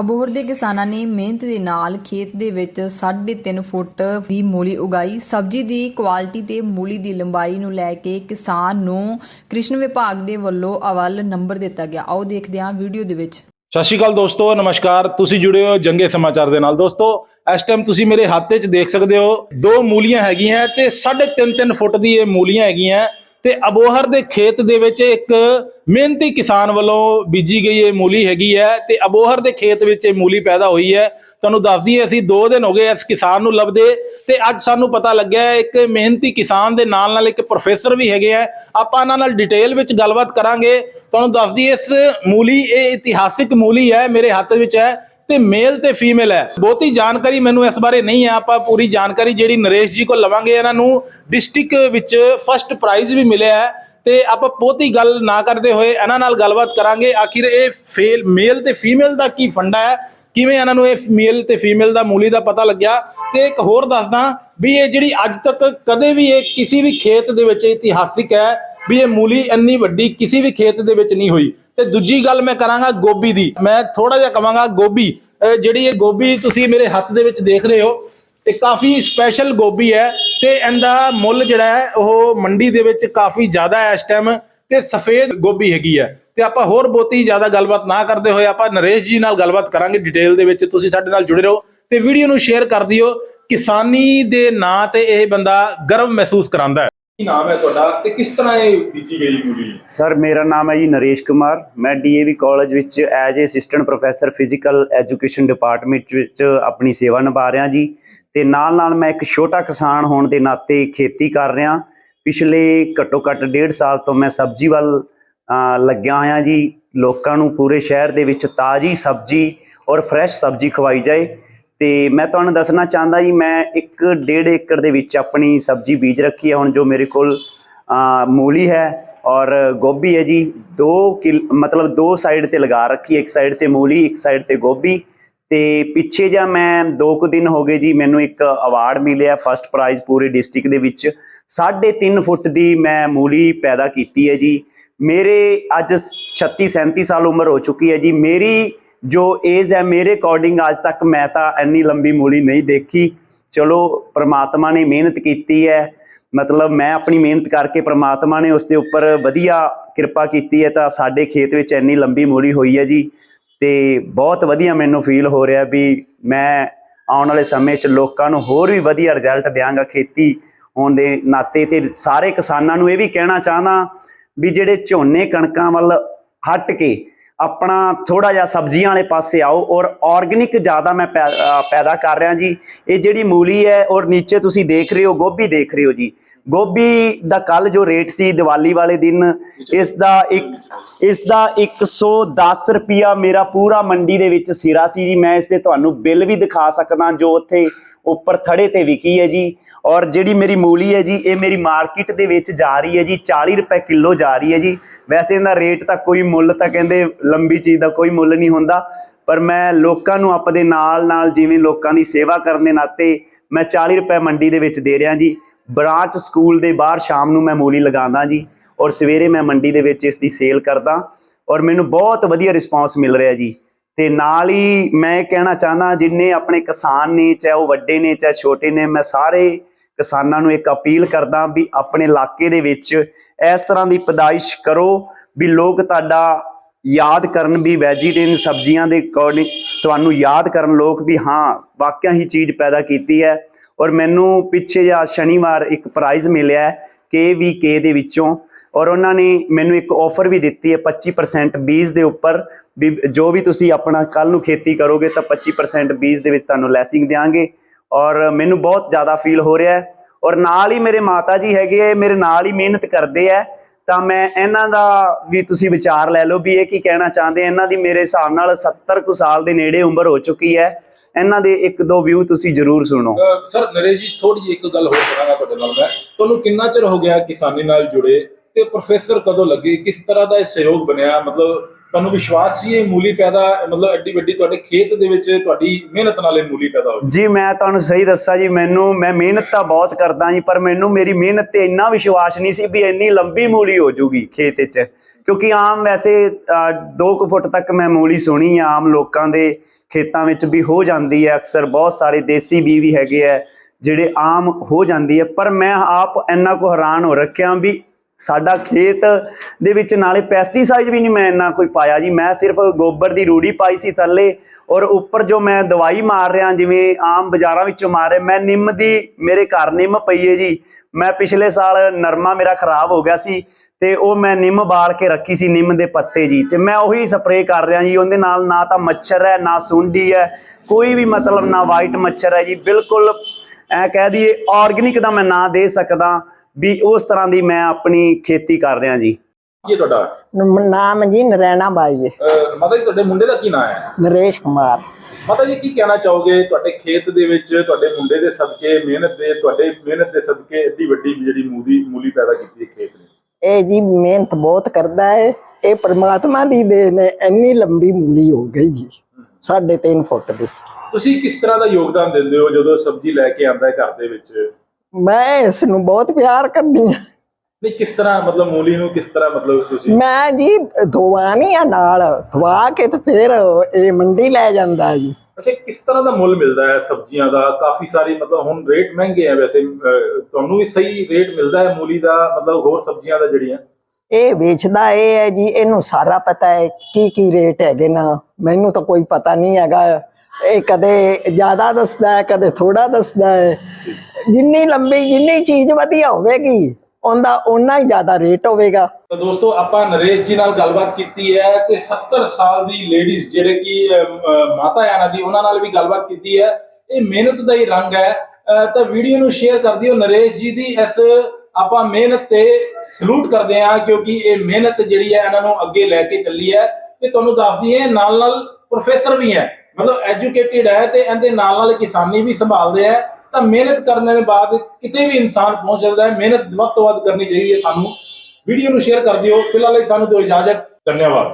ਅਬੋਹਰ ਦੇ ਕਿਸਾਨਾਂ ਨੇ ਮਿਹਨਤ ਦੇ ਨਾਲ ਖੇਤ ਦੇ ਵਿੱਚ 3.5 ਫੁੱਟ ਦੀ ਮੂਲੀ ਉਗਾਈ। ਸਬਜ਼ੀ ਦੀ ਕੁਆਲਿਟੀ ਤੇ ਮੂਲੀ ਦੀ ਲੰਬਾਈ ਨੂੰ ਲੈ ਕੇ ਕਿਸਾਨ ਨੂੰ ਕ੍ਰਿਸ਼ਨ ਵਿਭਾਗ ਦੇ ਵੱਲੋਂ ਅਵਲ ਨੰਬਰ ਦਿੱਤਾ ਗਿਆ। ਆਓ ਦੇਖਦੇ ਹਾਂ ਵੀਡੀਓ ਦੇ ਵਿੱਚ। ਸਤਿ ਸ਼੍ਰੀ ਅਕਾਲ ਦੋਸਤੋ, ਨਮਸਕਾਰ। ਤੁਸੀਂ ਜੁੜੇ ਹੋ ਜੰਗੇ ਸਮਾਚਾਰ ਦੇ ਨਾਲ। ਦੋਸਤੋ, ਇਸ ਟਾਈਮ ਤੁਸੀਂ ਮੇਰੇ ਹੱਥ 'ਚ ਦੇਖ ਸਕਦੇ ਹੋ, ਦੋ ਮੂਲੀਆਂ ਹੈਗੀਆਂ ਤੇ 3.5 3 ਫੁੱਟ ਦੀ ਇਹ ਮੂਲੀਆਂ ਹੈਗੀਆਂ ਤੇ ਅਬੋਹਰ ਦੇ ਖੇਤ ਦੇ ਵਿੱਚ ਇੱਕ ਮਿਹਨਤੀ ਕਿਸਾਨ ਵੱਲੋਂ ਬੀਜੀ ਗਈ ਇਹ ਮੂਲੀ ਹੈਗੀ ਹੈ ਤੇ ਅਬੋਹਰ ਦੇ ਖੇਤ ਵਿੱਚ ਇਹ ਮੂਲੀ ਪੈਦਾ ਹੋਈ ਹੈ। ਤੁਹਾਨੂੰ ਦੱਸ ਦਈਏ, ਅਸੀਂ 2 ਦਿਨ ਹੋ ਗਏ ਇਸ ਕਿਸਾਨ ਨੂੰ ਲੱਭਦੇ ਤੇ ਅੱਜ ਸਾਨੂੰ ਪਤਾ ਲੱਗਿਆ ਇੱਕ ਮਿਹਨਤੀ ਕਿਸਾਨ ਦੇ ਨਾਲ ਨਾਲ ਇੱਕ ਪ੍ਰੋਫੈਸਰ ਵੀ ਹੈਗੇ ਆ। ਆਪਾਂ ਇਹਨਾਂ ਨਾਲ ਡਿਟੇਲ ਵਿੱਚ ਗੱਲਬਾਤ ਕਰਾਂਗੇ। ਤੁਹਾਨੂੰ ਦੱਸ ਦਈਏ, ਇਸ ਮੂਲੀ, ਇਹ ਇਤਿਹਾਸਿਕ ਮੂਲੀ ਹੈ, ਮੇਰੇ ਹੱਥ ਵਿੱਚ ਹੈ ਤੇ ਮੇਲ ਤੇ ਫੀਮੇਲ ਹੈ। ਬਹੁਤੀ ਜਾਣਕਾਰੀ ਮੈਨੂੰ ਇਸ ਬਾਰੇ ਨਹੀਂ ਹੈ। ਆਪਾਂ ਪੂਰੀ ਜਾਣਕਾਰੀ ਜਿਹੜੀ ਨਰੇਸ਼ ਜੀ ਕੋਲ ਲਵਾਂਗੇ ਇਹਨਾਂ ਨੂੰ। ਡਿਸਟ੍ਰਿਕਟ ਵਿੱਚ ਫਸਟ ਪ੍ਰਾਈਜ਼ ਵੀ ਮਿਲਿਆ ਹੈ। ਤੇ ਆਪਾਂ ਬਹੁਤੀ ਗੱਲ ਨਾ ਕਰਦੇ ਹੋਏ ਇਹਨਾਂ ਨਾਲ ਗੱਲਬਾਤ ਕਰਾਂਗੇ। ਆਖਿਰ ਇਹ ਫੇਲ ਮੇਲ ਤੇ ਫੀਮੇਲ ਦਾ ਕੀ ਫੰਡਾ ਹੈ? ਕਿਵੇਂ ਇਹਨਾਂ ਨੂੰ ਇਹ ਮੇਲ ਤੇ ਫੀਮੇਲ ਦਾ ਮੂਲੀ ਦਾ ਪਤਾ ਲੱਗਿਆ? ਤੇ ਇੱਕ ਹੋਰ ਦੱਸਦਾ ਵੀ ਇਹ ਜਿਹੜੀ ਅੱਜ ਤੱਕ ਕਦੇ ਵੀ ਇਹ ਕਿਸੇ ਵੀ ਖੇਤ ਦੇ ਵਿੱਚ ਇਤਿਹਾਸਿਕ ਹੈ ਵੀ ਇਹ ਮੂਲੀ ਇੰਨੀ ਵੱਡੀ ਕਿਸੇ ਵੀ ਖੇਤ ਦੇ ਵਿੱਚ ਨਹੀਂ ਹੋਈ। ਤੇ ਦੂਜੀ ਗੱਲ ਮੈਂ ਕਰਾਂਗਾ ਗੋਭੀ ਦੀ। ਮੈਂ ਥੋੜਾ ਜਿਹਾ ਕਵਾਂਗਾ ਗੋਭੀ। ਜਿਹੜੀ ਇਹ ਗੋਭੀ ਤੁਸੀਂ ਮੇਰੇ ਹੱਥ ਦੇ ਵਿੱਚ ਦੇਖ ਰਹੇ ਹੋ ਤੇ ਕਾਫੀ ਸਪੈਸ਼ਲ ਗੋਭੀ ਹੈ। ਤੇ ਇਹਦਾ ਮੁੱਲ ਜਿਹੜਾ ਹੈ, ਉਹ ਮੰਡੀ ਦੇ ਵਿੱਚ ਕਾਫੀ ਜ਼ਿਆਦਾ ਹੈ ਇਸ ਟਾਈਮ ਤੇ ਸਫੇਦ ਗੋਭੀ ਹੈਗੀ ਹੈ। ਤੇ ਆਪਾਂ ਹੋਰ ਬਹੁਤੀ ਜ਼ਿਆਦਾ ਗੱਲਬਾਤ ਨਾ ਕਰਦੇ ਹੋਏ ਆਪਾਂ ਨਰੇਸ਼ ਜੀ ਨਾਲ ਗੱਲਬਾਤ ਕਰਾਂਗੇ ਡਿਟੇਲ ਦੇ ਵਿੱਚ। ਤੁਸੀਂ ਸਾਡੇ ਨਾਲ ਜੁੜੇ ਰਹੋ ਤੇ ਵੀਡੀਓ ਨੂੰ ਸ਼ੇਅਰ ਕਰ ਦਿਓ। ਕਿਸਾਨੀ ਦੇ ਨਾਂ ਤੇ ਇਹ ਬੰਦਾ ਗਰਵ ਮਹਿਸੂਸ ਕਰਾਂਦਾ ਹੈ। ਕੀ ਨਾਮ ਹੈ ਤੁਹਾਡਾ ਤੇ ਕਿਸ ਤਰ੍ਹਾਂ ਇਹ ਬੀਜੀ ਗਈ ਮੂਲੀ ਸਰ, ਮੇਰਾ ਨਾਮ ਹੈ ਜੀ ਨਰੇਸ਼ ਕੁਮਾਰ। ਮੈਂ ਡੀਏਵੀ ਕਾਲਜ ਵਿੱਚ as a assistant professor physical education department ਵਿੱਚ ਆਪਣੀ ਸੇਵਾ ਨਿਭਾ ਰਿਹਾ ਜੀ। ਤੇ ਨਾਲ ਨਾਲ ਮੈਂ ਇੱਕ ਛੋਟਾ ਕਿਸਾਨ ਹੋਣ ਦੇ ਨਾਤੇ ਖੇਤੀ ਕਰ ਰਿਹਾ। ਪਿਛਲੇ ਘੱਟੋ ਘੱਟ ਡੇਢ ਸਾਲ ਤੋਂ ਮੈਂ ਸਬਜ਼ੀ ਵੱਲ ਲੱਗਿਆ ਹੋਇਆ ਜੀ। ਲੋਕਾਂ ਨੂੰ ਪੂਰੇ ਸ਼ਹਿਰ ਦੇ ਵਿੱਚ ਤਾਜ਼ੀ ਸਬਜ਼ੀ ਔਰ ਫਰੈਸ਼ ਸਬਜ਼ੀ ਖਵਾਈ ਜਾਏ। ਤੇ ਮੈਂ ਤੁਹਾਨੂੰ ਦੱਸਣਾ ਚਾਹੁੰਦਾ ਜੀ, ਮੈਂ ਇੱਕ ਡੇਢ ਏਕੜ ਦੇ ਵਿੱਚ ਆਪਣੀ ਸਬਜ਼ੀ ਬੀਜ ਰੱਖੀ ਹੈ। ਹੁਣ ਜੋ ਮੇਰੇ ਕੋਲ ਮੂਲੀ ਹੈ ਔਰ ਗੋਭੀ ਹੈ ਜੀ। ਦੋ ਕਿਲ, ਮਤਲਬ ਦੋ ਸਾਈਡ ਤੇ ਲਗਾ ਰੱਖੀ ਇੱਕ ਸਾਈਡ ਤੇ ਮੂਲੀ, ਇੱਕ ਸਾਈਡ ਤੇ ਗੋਭੀ। ਤੇ ਪਿੱਛੇ ਜਾਂ ਮੈਂ ਦੋ ਕੁ ਦਿਨ ਹੋ ਗਏ ਜੀ, ਮੈਨੂੰ ਇੱਕ ਅਵਾਰਡ ਮਿਲਿਆ ਫਸਟ ਪ੍ਰਾਈਜ਼ ਪੂਰੇ ਡਿਸਟ੍ਰਿਕਟ ਦੇ ਵਿੱਚ। 3.5 ਫੁੱਟ ਦੀ ਮੈਂ ਮੂਲੀ ਪੈਦਾ ਕੀਤੀ ਹੈ ਜੀ। ਮੇਰੇ ਅੱਜ 36 37 ਸਾਲ ਉਮਰ ਹੋ ਚੁੱਕੀ ਹੈ ਜੀ। ਮੇਰੀ ਜੋ ਏਜ ਹੈ, ਮੇਰੇ ਅਕੋਰਡਿੰਗ ਅੱਜ ਤੱਕ ਮੈਂ ਤਾਂ ਇੰਨੀ ਲੰਬੀ ਮੂਲੀ ਨਹੀਂ ਦੇਖੀ। ਚਲੋ, ਪ੍ਰਮਾਤਮਾ ਨੇ ਮਿਹਨਤ ਕੀਤੀ ਹੈ। ਮਤਲਬ ਮੈਂ ਆਪਣੀ ਮਿਹਨਤ ਕਰਕੇ ਪ੍ਰਮਾਤਮਾ ਨੇ ਉਸ ਦੇ ਉੱਪਰ ਵਧੀਆ ਕਿਰਪਾ ਕੀਤੀ ਹੈ ਤਾਂ ਸਾਡੇ ਖੇਤ ਵਿੱਚ ਇੰਨੀ ਲੰਬੀ ਮੂਲੀ ਹੋਈ ਹੈ ਜੀ। ਤੇ ਬਹੁਤ ਵਧੀਆ ਮੈਨੂੰ ਫੀਲ ਹੋ ਰਿਹਾ ਵੀ ਮੈਂ ਆਉਣ ਵਾਲੇ ਸਮੇਂ 'ਚ ਲੋਕਾਂ ਨੂੰ ਹੋਰ ਵੀ ਵਧੀਆ ਰਿਜ਼ਲਟ ਦਿਆਂਗਾ ਖੇਤੀ ਹੋਣ ਦੇ ਨਾਤੇ ਤੇ ਸਾਰੇ ਕਿਸਾਨਾਂ ਨੂੰ ਇਹ ਵੀ ਕਹਿਣਾ ਚਾਹਨਾ ਵੀ ਜਿਹੜੇ ਝੋਨੇ ਕਣਕਾਂ ਵੱਲ ਹਟ ਕੇ ਆਪਣਾ ਥੋੜਾ ਜਿਹਾ ਸਬਜ਼ੀਆਂ ਵਾਲੇ ਪਾਸੇ ਆਓ ਔਰ ਆਰਗੇਨਿਕ ਜ਼ਿਆਦਾ ਮੈਂ ਪੈ- ਪੈਦਾ ਕਰ ਰਿਹਾ ਜੀ। ਇਹ ਜਿਹੜੀ ਮੂਲੀ ਹੈ ਔਰ ਨੀਚੇ ਤੁਸੀਂ ਦੇਖ ਰਹੇ ਹੋ, ਗੋਭੀ ਦੇਖ ਰਹੇ ਹੋ ਜੀ। ਗੋਭੀ ਦਾ ਕੱਲ ਜੋ ਰੇਟ ਸੀ ਦੀਵਾਲੀ ਵਾਲੇ ਦਿਨ, ਇਸ ਦਾ ਇੱਕ ਇਸ ਦਾ 110 ਰੁਪਿਆ ਮੇਰਾ ਪੂਰਾ ਮੰਡੀ ਦੇ ਵਿੱਚ ਸਿਰਾ ਸੀ ਜੀ। ਮੈਂ ਇਸ 'ਤੇ ਤੁਹਾਨੂੰ ਬਿੱਲ ਵੀ ਦਿਖਾ ਸਕਦਾ ਜੋ ਉੱਥੇ ਉੱਪਰ ਥੜੇ ਤੇ ਵਿਕੀ ਹੈ ਜੀ। ਔਰ ਜਿਹੜੀ ਮੇਰੀ ਮੂਲੀ ਹੈ ਜੀ, ਇਹ ਮੇਰੀ ਮਾਰਕੀਟ ਦੇ ਵਿੱਚ ਜਾ ਰਹੀ ਹੈ ਜੀ। 40 ਰੁਪਏ ਕਿਲੋ ਜਾ ਰਹੀ ਹੈ ਜੀ। ਵੈਸੇ ਇਹਦਾ ਰੇਟ ਤਾਂ ਕੋਈ ਮੁੱਲ ਤਾਂ ਕਹਿੰਦੇ ਲੰਬੀ ਚੀਜ਼ ਦਾ ਕੋਈ ਮੁੱਲ ਨਹੀਂ ਹੁੰਦਾ, ਪਰ ਮੈਂ ਲੋਕਾਂ ਨੂੰ ਆਪਦੇ ਨਾਲ ਨਾਲ ਜਿਵੇਂ ਲੋਕਾਂ ਦੀ ਸੇਵਾ ਕਰਨ ਦੇ ਨਾਤੇ ਮੈਂ 40 ਰੁਪਏ ਮੰਡੀ ਦੇ ਵਿੱਚ ਦੇ ਰਿਹਾ ਜੀ। ਬ੍ਰਾਂਚ ਸਕੂਲ ਦੇ ਬਾਹਰ ਸ਼ਾਮ ਨੂੰ ਮੈਂ ਮੂਲੀ ਲਗਾਉਂਦਾ ਜੀ ਔਰ ਸਵੇਰੇ ਮੈਂ ਮੰਡੀ ਦੇ ਵਿੱਚ ਇਸ ਦੀ ਸੇਲ ਕਰਦਾ ਔਰ ਮੈਨੂੰ ਬਹੁਤ ਵਧੀਆ ਰਿਸਪਾਂਸ ਮਿਲ ਰਿਹਾ ਜੀ। ਤੇ ਨਾਲ ਹੀ ਮੈਂ ਇਹ ਕਹਿਣਾ ਚਾਹਨਾ ਜਿੰਨੇ ਆਪਣੇ ਕਿਸਾਨ ਨੇ, ਚਾਹੇ ਉਹ ਵੱਡੇ ਨੇ, ਚਾਹੇ ਛੋਟੇ ਨੇ, ਮੈਂ ਸਾਰੇ ਕਿਸਾਨਾਂ ਨੂੰ ਇੱਕ ਅਪੀਲ ਕਰਦਾ ਵੀ ਆਪਣੇ ਇਲਾਕੇ ਦੇ ਵਿੱਚ ਇਸ ਤਰ੍ਹਾਂ ਦੀ ਪਦਾਇਸ਼ ਕਰੋ ਵੀ ਲੋਕ ਤੁਹਾਡਾ ਯਾਦ ਕਰਨ, ਵੀ ਵੈਜੀਟੇਰੀਅਨ ਸਬਜ਼ੀਆਂ ਦੇ ਅਕੋਰਡਿੰਗ ਤੁਹਾਨੂੰ ਯਾਦ ਕਰਨ ਲੋਕ ਵੀ ਹਾਂ, ਵਾਕਿਆ ਹੀ ਚੀਜ਼ ਪੈਦਾ ਕੀਤੀ ਹੈ। ਔਰ ਮੈਨੂੰ ਪਿੱਛੇ ਜਾਂ ਸ਼ਨੀਵਾਰ ਇੱਕ ਪ੍ਰਾਈਜ਼ ਮਿਲਿਆ ਹੈ KVK ਦੇ ਵਿੱਚੋਂ। ਔਰ ਉਹਨਾਂ ਨੇ ਮੈਨੂੰ ਇੱਕ ਆਫਰ ਵੀ ਦਿੱਤੀ ਹੈ 25% ਬੀਜ ਦੇ ਉੱਪਰ। ਵੀ ਜੋ ਵੀ ਤੁਸੀਂ ਆਪਣਾ ਕੱਲ ਨੂੰ ਖੇਤੀ ਕਰੋਗੇ ਤਾਂ 25% ਬੀਜ ਦੇ ਵਿੱਚ ਤੁਹਾਨੂੰ ਲੈਸਿੰਗ ਦੇਾਂਗੇ ਔਰ ਮੈਨੂੰ ਬਹੁਤ ਜ਼ਿਆਦਾ ਫੀਲ ਹੋ ਰਿਹਾ ਹੈ। ਔਰ ਨਾਲ ਹੀ ਮੇਰੇ ਮਾਤਾ ਜੀ ਹੈਗੇ ਆ, ਮੇਰੇ ਨਾਲ ਹੀ ਮਿਹਨਤ ਕਰਦੇ ਆ ਤਾਂ ਮੈਂ ਇਹਨਾਂ ਦਾ ਵੀ ਤੁਸੀਂ ਵਿਚਾਰ ਲੈ ਲਓ ਵੀ ਇਹ ਕੀ ਕਹਿਣਾ ਚਾਹੁੰਦੇ ਇਹਨਾਂ ਦੀ ਮੇਰੇ ਹਿਸਾਬ ਨਾਲ 70 ਕੁ ਸਾਲ ਦੇ ਨੇੜੇ ਉਮਰ ਹੋ ਚੁੱਕੀ ਹੈ। ਇਹਨਾਂ ਦੇ ਇੱਕ ਦੋ ਵਿਊ ਤੁਸੀਂ ਜ਼ਰੂਰ ਸੁਣੋ। ਸਰ ਨਰੇਸ਼ ਜੀ ਥੋੜੀ ਜਿਹੀ ਇੱਕ ਗੱਲ ਹੋਰ ਕਰਾਂਗਾ ਤੁਹਾਡੇ ਨਾਲ ਮੈਂ। ਤੁਹਾਨੂੰ ਕਿੰਨਾ ਚਿਰ ਹੋ ਗਿਆ ਕਿਸਾਨੀ ਨਾਲ ਜੁੜੇ ਤੇ ਪ੍ਰੋਫੈਸਰ ਕਦੋਂ ਲੱਗੇ? ਕਿਸ ਤਰ੍ਹਾਂ ਦਾ ਇਹ ਸਹਿਯੋਗ ਬਣਿਆ? ਮਤਲਬ ਤੁਹਾਨੂੰ ਵਿਸ਼ਵਾਸ ਸੀ ਇਹ ਮੂਲੀ ਪੈਦਾ ਮਤਲਬ ਐਡੀ ਵੱਡੀ ਤੁਹਾਡੇ ਖੇਤ ਦੇ ਵਿੱਚ ਤੁਹਾਡੀ ਮਿਹਨਤ ਨਾਲ ਇਹ ਮੂਲੀ ਪੈਦਾ ਹੋਈ? ਜੀ ਮੈਂ ਤੁਹਾਨੂੰ ਸਹੀ ਦੱਸਾਂ ਜੀ ਮੈਨੂੰ ਮੈਂ ਮਿਹਨਤ ਤਾਂ ਬਹੁਤ ਕਰਦਾ ਜੀ ਪਰ ਮੈਨੂੰ ਮੇਰੀ ਮਿਹਨਤ ਤੇ ਇੰਨਾ ਵਿਸ਼ਵਾਸ ਨਹੀਂ ਸੀ ਵੀ ਇੰਨੀ ਲੰਬੀ ਮੂਲੀ ਹੋ ਜੂਗੀ ਖੇਤ ਵਿੱਚ। ਕਿਉਂਕਿ ਆਮ ਵੈਸੇ 2 ਕੁ ਫੁੱਟ ਤੱਕ ਮੈਂ ਮੂਲੀ ਸੁਣੀ ਆ, ਆਮ ਲੋਕਾਂ ਦੇ ਖੇਤਾਂ ਵਿੱਚ ਵੀ ਹੋ ਜਾਂਦੀ ਹੈ, ਅਕਸਰ ਬਹੁਤ ਸਾਰੇ ਦੇਸੀ ਬੀ ਵੀ ਹੈਗੇ ਆ, ਜਿਹੜੇ ਆਮ ਹੋ ਜਾਂਦੀ ਹੈ, ਪਰ ਮੈਂ ਆਪ ਇੰਨਾ ਕੁ ਹੈਰਾਨ ਹੋ ਰੱਖਿਆ ਵੀ ਸਾਡਾ ਖੇਤ ਦੇ ਵਿੱਚ ਨਾਲੇ ਪੈਸਟੀਸਾਈਡ ਵੀ ਨਹੀਂ ਮੈਂ ਇੰਨਾ ਕੋਈ ਪਾਇਆ ਜੀ, ਮੈਂ ਸਿਰਫ ਗੋਬਰ ਦੀ ਰੂੜੀ ਪਾਈ ਸੀ ਥੱਲੇ ਔਰ ਉੱਪਰ ਜੋ ਮੈਂ ਦਵਾਈ ਮਾਰ ਰਿਹਾ, ਜਿਵੇਂ ਆਮ ਬਾਜ਼ਾਰਾਂ ਵਿੱਚੋਂ ਮਾਰ ਰਿਹਾ, ਮੈਂ ਨਿੰਮ ਦੀ, ਮੇਰੇ ਘਰ ਨਿੰਮ ਪਈ ਹੈ ਜੀ, ਮੈਂ ਪਿਛਲੇ ਸਾਲ ਨਰਮਾ ਮੇਰਾ ਖਰਾਬ ਹੋ ਗਿਆ ਸੀ ਤੇ ਉਹ ਮੈਂ ਨਿੰਮ ਬਾਲ ਕੇ ਰੱਖੀ ਸੀ ਨਿੰਮ ਦੇ ਪੱਤੇ ਜੀ। ਤੇ ਮੈਂ ਉਹੀ ਸਪਰੇਅ ਕਰ ਰਿਹਾ ਜੀ ਉਹਦੇ ਨਾਲ ਨਾ ਤਾਂ ਮੱਛਰ ਹੈ ਨਾ ਸੁੰਡੀ ਹੈ ਕੋਈ ਵੀ ਮਤਲਬ ਨਾ ਵਾਈਟ ਮੱਛਰ ਹੈ ਜੀ। ਬਿਲਕੁਲ ਐ ਕਹਿ ਦਈਏ ਆਰਗੇਨਿਕ ਦਾ ਮੈਂ ਨਾਂ ਦੇ ਸਕਦਾ ਵੀ ਉਸ ਤਰ੍ਹਾਂ ਦੀ ਮੈਂ ਆਪਣੀ ਖੇਤੀ ਕਰ ਰਿਹਾ ਜੀ। ਕੀ ਹੈ ਤੁਹਾਡਾ? ਨ- ਨਾਮ ਜੀ ਨਰੈਣਾ ਬਾਈ ਹੈ ਅਹ ਮਾਤਾ ਜੀ ਤੁਹਾਡੇ ਮੁੰਡੇ ਦਾ ਕੀ ਨਾਮ ਹੈ? ਨਰੇਸ਼ ਕੁਮਾਰ। ਮਾਤਾ ਜੀ ਕੀ ਕਹਿਣਾ ਚਾਹੋਗੇ? ਤੁਹਾਡੇ ਖੇਤ ਦੇ ਵਿੱਚ ਤੁਹਾਡੇ ਮੁੰਡੇ ਦੇ ਸਦਕੇ ਮਿਹਨਤ ਦੇ ਤੁਹਾਡੇ ਮਿਹਨਤ ਦੇ ਸਦਕੇ ਏਡੀ ਵੱਡੀ ਜਿਹੜੀ ਮੂਲੀ ਮੂਲੀ ਪੈਦਾ ਕੀਤੀ ਹੈ ਖੇਤ ਨੇ। ਇਹ ਜੀ ਮਿਹਨਤ ਬਹੁਤ ਕਰਦਾ ਹੈ ਇਹ ਪ੍ਰਮਾਤਮਾ ਦੀ ਦੇਣ ਹੈ ਇੰਨੀ ਲੰਬੀ ਮੂਲੀ ਹੋ ਗਈ ਜੀ ਸਾਢੇ ਤਿੰਨ ਫੁੱਟ ਦੀ। ਤੁਸੀਂ ਕਿਸ ਤਰ੍ਹਾਂ ਦਾ ਯੋਗਦਾਨ ਦਿੰਦੇ ਹੋ ਜਦੋਂ ਸਬਜ਼ੀ ਲੈ ਕੇ ਆਂਦਾ ਹੈ ਘਰ ਦੇ ਵਿੱਚ? ਮੈਂ ਇਸ ਨੂੰ ਬਹੁਤ ਪਿਆਰ ਕਰਦੀ ਹਾਂ। ਨਹੀਂ ਕਿਸ ਤਰ੍ਹਾਂ ਮਤਲਬ ਮੂਲੀ ਨੂੰ ਕਿਸ ਤਰ੍ਹਾਂ ਮਤਲਬ ਤੁਸੀਂ? ਮੈਂ ਜੀ ਧਵਾਨੀ ਆ ਨਾਲ ਧਵਾ ਕੇ ਤੇ ਫਿਰ ਇਹ ਮੰਡੀ ਲੈ ਜਾਂਦਾ ਜੀ। ਅੱਛਾ, ਕਿਸ ਤਰ੍ਹਾਂ ਦਾ ਮੁੱਲ ਮਿਲਦਾ ਹੈ ਸਬਜ਼ੀਆਂ ਦਾ? ਕਾਫੀ ਸਾਰੀ ਮਤਲਬ ਹੁਣ ਰੇਟ ਮਹਿੰਗੇ ਆ ਵੈਸੇ ਤੁਹਾਨੂੰ ਵੀ ਸਹੀ ਰੇਟ ਮਿਲਦਾ ਹੈ ਮੂਲੀ ਦਾ, ਮਤਲਬ ਹੋਰ ਸਬਜ਼ੀਆਂ ਦਾ ਜਿਹੜੀਆਂ? ਇਹ ਵੇਚਦਾ ਇਹ ਹੈ ਜੀ, ਇਹਨੂੰ ਸਾਰਾ ਪਤਾ ਹੈ ਕੀ ਕੀ ਰੇਟ ਹੈਗੇ ਨਾ। ਮੈਨੂੰ ਤਾਂ ਕੋਈ ਪਤਾ ਨਹੀਂ ਹੈਗਾ। ਇਹ ਕਦੇ ਜ਼ਿਆਦਾ ਦੱਸਦਾ ਹੈ, ਕਦੇ ਥੋੜਾ ਦੱਸਦਾ ਹੈ। ਜਿੰਨੀ ਲੰਬੀ, ਜਿੰਨੀ ਚੀਜ਼ ਵਧੀਆ ਹੋਵੇਗੀ ਉਹਦਾ ਓਨਾ ਹੀ ਜ਼ਿਆਦਾ ਰੇਟ ਹੋਵੇਗਾ। ਤਾਂ ਦੋਸਤੋ, ਆਪਾਂ ਨਰੇਸ਼ ਜੀ ਨਾਲ ਗੱਲਬਾਤ ਕੀਤੀ ਹੈ ਤੇ 70 ਸਾਲ ਦੀ ਲੇਡੀਜ਼ ਜਿਹੜੇ ਕਿ ਮਾਤਾ ਹੈ ਦੀ, ਉਹਨਾਂ ਨਾਲ ਵੀ ਗੱਲਬਾਤ ਕੀਤੀ ਹੈ। ਇਹ ਮਿਹਨਤ ਦਾ ਹੀ ਰੰਗ ਹੈ। ਤਾਂ ਵੀਡੀਓ ਨੂੰ ਸ਼ੇਅਰ ਕਰ ਦਿਓ ਨਰੇਸ਼ ਜੀ ਦੀ। ਇਸ ਆਪਾਂ ਮਿਹਨਤ ਤੇ ਸਲੂਟ ਕਰਦੇ ਹਾਂ ਕਿਉਂਕਿ ਇਹ ਮਿਹਨਤ ਜਿਹੜੀ ਹੈ ਇਹਨਾਂ ਨੂੰ ਅੱਗੇ ਲੈ ਕੇ ਚੱਲੀ ਹੈ। ਤੇ ਤੁਹਾਨੂੰ ਦੱਸ ਦਈਏ ਨਾਲ ਨਾਲ ਪ੍ਰੋਫੈਸਰ ਵੀ ਹੈ। ਮਤਲਬ ਐਜੂਕੇਟਿਡ ਹੈ ਤੇ ਇਹਦੇ ਨਾਲ ਨਾਲ ਕਿਸਾਨੀ ਵੀ ਸੰਭਾਲਦੇ ਹੈ। ਤਾਂ ਮਿਹਨਤ ਕਰਨ ਦੇ ਬਾਅਦ ਕਿਤੇ ਵੀ ਇਨਸਾਨ ਪਹੁੰਚ ਜਾਂਦਾ ਹੈ। ਮਿਹਨਤ ਵੱਧ ਤੋਂ ਵੱਧ ਕਰਨੀ ਚਾਹੀਦੀ ਹੈ ਸਾਨੂੰ। ਵੀਡੀਓ ਨੂੰ ਸ਼ੇਅਰ ਕਰ ਦਿਓ। ਫਿਲਹਾਲ ਲਈ ਸਾਨੂੰ ਦਿਓ ਇਜਾਜ਼ਤ। ਧੰਨਵਾਦ।